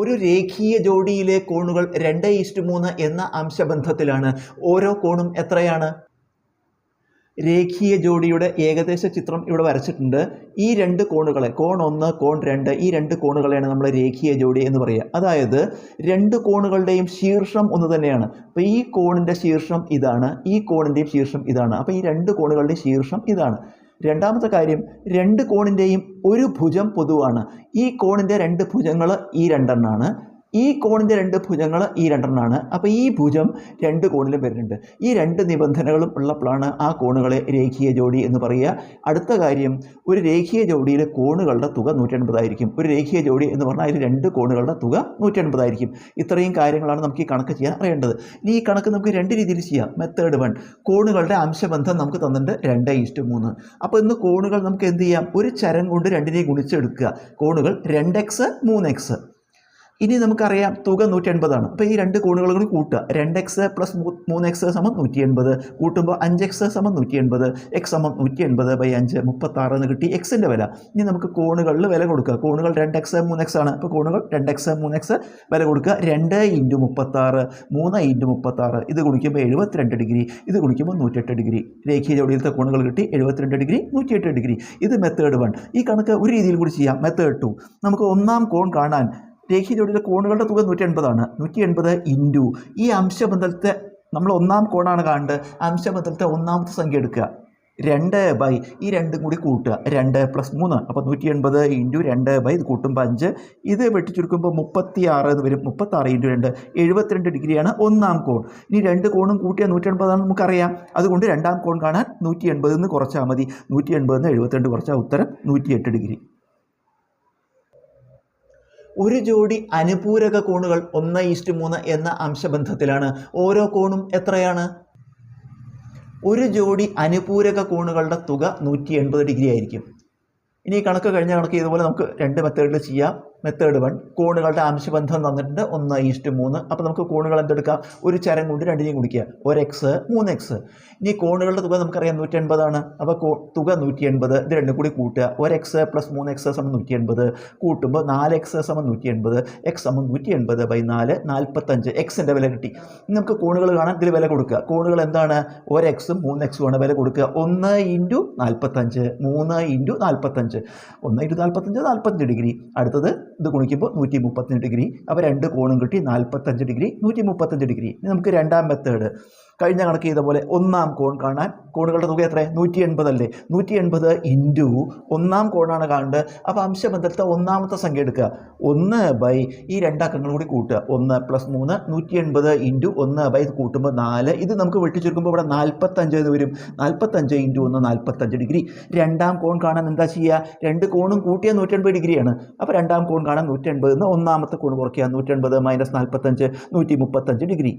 ഒരു രേഖീയ ജോഡിയിലെ കോണുകൾ രണ്ട് ഈസ്റ്റ് മൂന്ന് എന്ന അംശബന്ധത്തിലാണ്. ഓരോ കോണും എത്രയാണ്? രേഖീയ ജോഡിയുടെ ഏകദേശ ചിത്രം ഇവിടെ വരച്ചിട്ടുണ്ട്. ഈ രണ്ട് കോണുകളെ കോൺ ഒന്ന് കോൺ രണ്ട് ഈ രണ്ട് കോണുകളെയാണ് നമ്മൾ രേഖീയ ജോഡി എന്ന് പറയുക. അതായത് രണ്ട് കോണുകളുടെയും ശീർഷം ഒന്ന് തന്നെയാണ്. അപ്പോൾ ഈ കോണിന്റെ ശീർഷം ഇതാണ് ഈ കോണിന്റെയും ശീർഷം ഇതാണ്. അപ്പോൾ ഈ രണ്ട് കോണുകളുടെയും ശീർഷം ഇതാണ്. രണ്ടാമത്തെ കാര്യം രണ്ട് കോണിന്റെയും ഒരു ഭുജം പൊതുവാണ്. ഈ കോണിന്റെ രണ്ട് ഭുജങ്ങൾ ഈ രണ്ടെണ്ണമാണ് ഈ കോണിന്റെ രണ്ട് ഭുജങ്ങൾ ഈ രണ്ടെണ്ണമാണ് അപ്പോൾ ഈ ഭുജം രണ്ട് കോണിലും വരുന്നുണ്ട്. ഈ രണ്ട് നിബന്ധനകളും ഉള്ളപ്പോഴാണ് ആ കോണുകളെ രേഖീയ ജോഡി എന്ന് പറയുക. അടുത്ത കാര്യം ഒരു രേഖീയ ജോഡിയിലെ കോണുകളുടെ തുക നൂറ്റൻപതായിരിക്കും. ഒരു രേഖീയ ജോഡി എന്ന് പറഞ്ഞാൽ അതിൽ രണ്ട് കോണുകളുടെ തുക നൂറ്റൻപതായിരിക്കും. ഇത്രയും കാര്യങ്ങളാണ് നമുക്ക് ഈ കണക്ക് ചെയ്യാൻ അറിയേണ്ടത്. ഇനി ഈ കണക്ക് നമുക്ക് രണ്ട് രീതിയിൽ ചെയ്യാം. മെത്തേഡ് വൺ കോണുകളുടെ അംശബന്ധം നമുക്ക് തന്നിട്ടുണ്ട് രണ്ട് ഈസ്റ്റ് മൂന്ന്. അപ്പോൾ ഇന്ന് കോണുകൾ നമുക്ക് എന്ത് ചെയ്യാം? ഒരു ചരം കൊണ്ട് രണ്ടിനെയും ഗുണിച്ചെടുക്കുക കോണുകൾ രണ്ട് എക്സ് മൂന്ന് എക്സ് ഇനി നമുക്കറിയാം തുക നൂറ്റി എൺപതാണ് അപ്പോൾ ഈ രണ്ട് കോണുകൾ കൂടി കൂട്ടുക. രണ്ട് എക്സ് പ്ലസ് മൂന്ന് എക്സ് സമം നൂറ്റി എൺപത് കൂട്ടുമ്പോൾ അഞ്ച് എക്സ് സമം നൂറ്റി എൺപത് എക്സ് സമം നൂറ്റി എൺപത് ബൈ അഞ്ച് മുപ്പത്താറ് എന്ന് കിട്ടി എക്സിന്റെ വില. ഇനി നമുക്ക് കോണുകളിൽ വില കൊടുക്കുക. കോണുകൾ രണ്ട് എക്സ് മൂന്ന് എക്സ് ആണ്. അപ്പോൾ കോണുകൾ രണ്ട് എക്സ് മൂന്ന് എക്സ് വില കൊടുക്കുക. രണ്ട് ഇന്റു മുപ്പത്താറ്. മൂന്ന് ഇന്റു മുപ്പത്താറ്. ഇത് ഗുണിക്കുമ്പോൾ എഴുപത്തിരണ്ട് ഡിഗ്രി. ഇത് ഗുണിക്കുമ്പോൾ നൂറ്റെട്ട് ഡിഗ്രി. രേഖീയ ജോഡിയിലത്തെ കോണുകൾ കിട്ടി എഴുപത്തിരണ്ട് ഡിഗ്രി നൂറ്റിയെട്ട് ഡിഗ്രി. ഇത് മെത്തേഡ് വൺ ഈ കണക്ക് ഒരു രീതിയിൽ കൂടി ചെയ്യാം. മെത്തേഡ് ടു നമുക്ക് ഒന്നാം കോൺ കാണാൻ രേഖീയ ജോഡിയിലെ കോണുകളുടെ തുക നൂറ്റി എൺപതാണ് നൂറ്റി എൺപത് ഇന്റു. ഈ അംശബന്ധത്തെ നമ്മൾ ഒന്നാം കോണാണ് കാണേണ്ടത്. അംശബന്ധത്തെ ഒന്നാമത്തെ സംഖ്യ എടുക്കുക. രണ്ട് ബൈ. ഈ രണ്ടും കൂടി കൂട്ടുക. രണ്ട് പ്ലസ് മൂന്ന്. അപ്പോൾ നൂറ്റി എൺപത് ഇന്റു രണ്ട് ബൈ. ഇത് കൂട്ടുമ്പോൾ അഞ്ച്. ഇത് വെട്ടിച്ചുരുക്കുമ്പോൾ മുപ്പത്തി ആറ് എന്ന് വരും മുപ്പത്താറ് ഇന്റു രണ്ട്. എഴുപത്തിരണ്ട് ഡിഗ്രിയാണ് ഒന്നാം കോൺ. ഇനി രണ്ട് കോണും കൂട്ടിയാൽ നൂറ്റി എൺപതാണെന്ന് നമുക്കറിയാം. അതുകൊണ്ട് രണ്ടാം കോൺ കാണാൻ നൂറ്റി എൺപതിൽ നിന്ന് കുറച്ചാൽ മതി. നൂറ്റി എൺപതിൽ നിന്ന് എഴുപത്തിരണ്ട് കുറച്ചാൽ ഉത്തരം നൂറ്റിയെട്ട് ഡിഗ്രി. ഒരു ജോഡി അനുപൂരക കോണുകൾ ഒന്ന് ഈസ്റ്റ് മൂന്ന് എന്ന അംശബന്ധത്തിലാണ്. ഓരോ കോണും എത്രയാണ്? ഒരു ജോഡി അനുപൂരക കോണുകളുടെ തുക നൂറ്റി എൺപത് ഡിഗ്രി ആയിരിക്കും. ഇനി കണക്ക് കഴിഞ്ഞ കണക്ക് ഇതുപോലെ നമുക്ക് രണ്ട് മെത്തേഡിൽ ചെയ്യാം. മെത്തേഡ് വൺ കോണുകളുടെ അംശബന്ധം തന്നിട്ടുണ്ട്. ഒന്ന് ഈസ്റ്റ് മൂന്ന്. അപ്പോൾ നമുക്ക് കോണുകൾ എന്തെടുക്കാം? ഒരു ചരം കൊണ്ട് രണ്ടിനെയും കുടിക്കുക ഒരു എക്സ് മൂന്ന് എക്സ് ഇനി കോണുകളുടെ തുക നമുക്കറിയാം നൂറ്റി എൺപതാണ് അപ്പോൾ കോ തുക നൂറ്റി എൺപത് ഇത് രണ്ടും കൂടി കൂട്ടുക. ഒരു എക്സ് പ്ലസ് മൂന്ന് എക്സ് സമം നൂറ്റി എൺപത് കൂട്ടുമ്പോൾ നാല് എക്സ് സമം നൂറ്റി എൺപത് എക്സ് സമം നൂറ്റി എൺപത് ബൈ നാല് നാൽപ്പത്തഞ്ച് എക്സിന്റെ വില കിട്ടി. നമുക്ക് കോണുകൾ കാണാൻ ഇതിൽ വില കൊടുക്കുക. കോണുകൾ എന്താണ്? ഒരു എക്സും മൂന്ന് എക്സും ആണ് വില കൊടുക്കുക. ഒന്ന് ഇന്റു നാൽപ്പത്തഞ്ച് മൂന്ന് ഇന്റു നാൽപ്പത്തഞ്ച് ഒന്ന് ഇന്റു നാൽപ്പത്തഞ്ച് നാൽപ്പത്തഞ്ച് ഡിഗ്രി. അടുത്തത് ഇത് ഗുണിക്കുമ്പോൾ നൂറ്റി മുപ്പത്തഞ്ച് ഡിഗ്രി അപ്പോൾ രണ്ട് കോണും കിട്ടി നാൽപ്പത്തഞ്ച് ഡിഗ്രി നൂറ്റി മുപ്പത്തഞ്ച് ഡിഗ്രി ഇനി നമുക്ക് രണ്ടാം മെത്തേഡ് കഴിഞ്ഞ കണക്ക് ചെയ്ത പോലെ ഒന്നാം കോൺ കാണാൻ കോണുകളുടെ തുക എത്ര നൂറ്റി എൺപതല്ലേ നൂറ്റി എൺപത് ഇന്റു ഒന്നാം കോണാണ് കാണേണ്ടത്. അപ്പോൾ അംശബന്ധത്തെ ഒന്നാമത്തെ സംഖ്യ എടുക്കുക. ഒന്ന് ബൈ ഈ രണ്ടക്കങ്ങൾ കൂടി കൂട്ടുക. ഒന്ന് പ്ലസ് മൂന്ന് നൂറ്റി എൺപത് ഇന്റു ഒന്ന് ബൈ ഇത് കൂട്ടുമ്പോൾ നാല്. ഇത് നമുക്ക് വെട്ടിച്ചുരുക്കുമ്പോൾ ഇവിടെ നാൽപ്പത്തഞ്ച് എന്ന് വരും. നാൽപ്പത്തഞ്ച് ഇന്റു ഒന്ന് നാൽപ്പത്തഞ്ച് ഡിഗ്രി രണ്ടാം കോൺ കാണാൻ എന്താ ചെയ്യുക? രണ്ട് കോണും കൂട്ടിയ എൺപത് ഡിഗ്രിയാണ് അപ്പോൾ രണ്ടാം കോൺ കാണാൻ എൺപത് നിന്ന് ഒന്നാമത്തെ കൂണ് കുറയ്ക്കുക. നൂറ്റി എൺപത് മൈനസ് നാൽപ്പത്തഞ്ച് നൂറ്റി മുപ്പത്തഞ്ച് ഡിഗ്രി.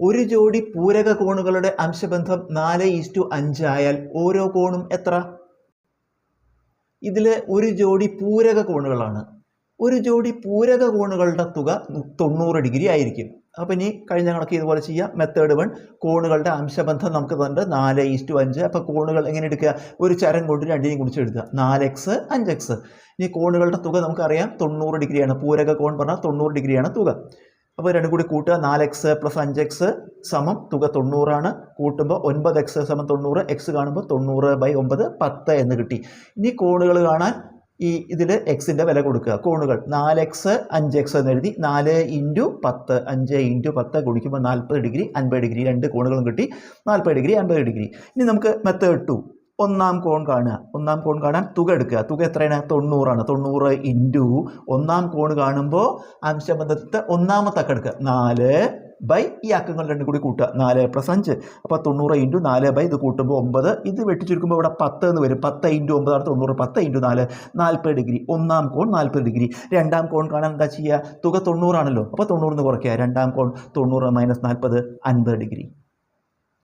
ഒരു ജോഡി പൂരക കോണുകളുടെ അംശബന്ധം നാല് ഈസ്റ്റു അഞ്ചായാൽ ഓരോ കോണും എത്ര? ഇതിലെ ഒരു ജോഡി പൂരക കോണുകളാണ്. ഒരു ജോഡി പൂരക കോണുകളുടെ തുക തൊണ്ണൂറ് ഡിഗ്രി ആയിരിക്കും. അപ്പോൾ ഇനി കഴിഞ്ഞ കണക്ക് ഇതുപോലെ ചെയ്യാം. മെത്തേഡ് വൺ കോണുകളുടെ അംശബന്ധം നമുക്ക് തന്നിട്ട് നാല് ഈസ്റ്റു അഞ്ച്. അപ്പോൾ കോണുകൾ എങ്ങനെ എടുക്കുക? ഒരു ചരം കൊണ്ട് രണ്ടിനെയും കുടിച്ച് എടുക്കുക നാല് എക്സ് അഞ്ച് എക്സ് ഇനി കോണുകളുടെ തുക നമുക്കറിയാം. തൊണ്ണൂറ് ഡിഗ്രിയാണ് പൂരക കോൺ പറഞ്ഞാൽ തൊണ്ണൂറ് ഡിഗ്രിയാണ് തുക. അപ്പോൾ രണ്ടും കൂടി കൂട്ടുക. നാല് എക്സ് പ്ലസ് അഞ്ച് എക്സ് സമം തുക തൊണ്ണൂറാണ് കൂട്ടുമ്പോൾ ഒൻപത് എക്സ് സമം തൊണ്ണൂറ്. എക്സ് കാണുമ്പോൾ തൊണ്ണൂറ് ബൈ ഒമ്പത് പത്ത് എന്ന് കിട്ടി. ഇനി കോണുകൾ കാണാൻ ഈ ഇതിൽ എക്സിന്റെ വില കൊടുക്കുക. കോണുകൾ. നാല് എക്സ് അഞ്ച് എക്സ് എന്ന് എഴുതി നാല് ഇന്റു പത്ത് അഞ്ച് ഇന്റു പത്ത് കുടിക്കുമ്പോൾ നാൽപ്പത് ഡിഗ്രി അൻപത് ഡിഗ്രി രണ്ട് കോണുകളും കിട്ടി നാൽപ്പത് ഡിഗ്രി അൻപത് ഡിഗ്രി. ഇനി നമുക്ക് മെത്തേഡ് ടു ഒന്നാം കോൺ കാണുക. ഒന്നാം കോൺ കാണാൻ തുക എടുക്കുക. തുക എത്രയാണ്? തൊണ്ണൂറാണ്. തൊണ്ണൂറ് ഇന്റു ഒന്നാം കോൺ കാണുമ്പോൾ അംശബന്ധത്തെ ഒന്നാമത്തെ എടുക്കുക. നാല് ബൈ ഈ അക്കങ്ങൾ രണ്ടും കൂടി കൂട്ടുക. നാല് പ്ലസ് അഞ്ച്. അപ്പോൾ തൊണ്ണൂറ് ഇന്റു നാല് ബൈ ഇത് കൂട്ടുമ്പോൾ ഒമ്പത്. ഇത് വെട്ടിച്ചുരുക്കുമ്പോൾ ഇവിടെ പത്ത് എന്ന് വരും. പത്ത് ഇന്റു ഒമ്പതാണ് തൊണ്ണൂറ്. പത്ത് ഇന്റു നാല്. നാൽപ്പത് ഡിഗ്രി. ഒന്നാം കോൺ നാൽപ്പത് ഡിഗ്രി. രണ്ടാം കോൺ കാണാൻ എന്താ ചെയ്യുക? തുക തൊണ്ണൂറാണല്ലോ. അപ്പോൾ തൊണ്ണൂറിന് കുറയ്ക്കുക. രണ്ടാം കോൺ തൊണ്ണൂറ് മൈനസ് നാൽപ്പത് അൻപത് ഡിഗ്രി.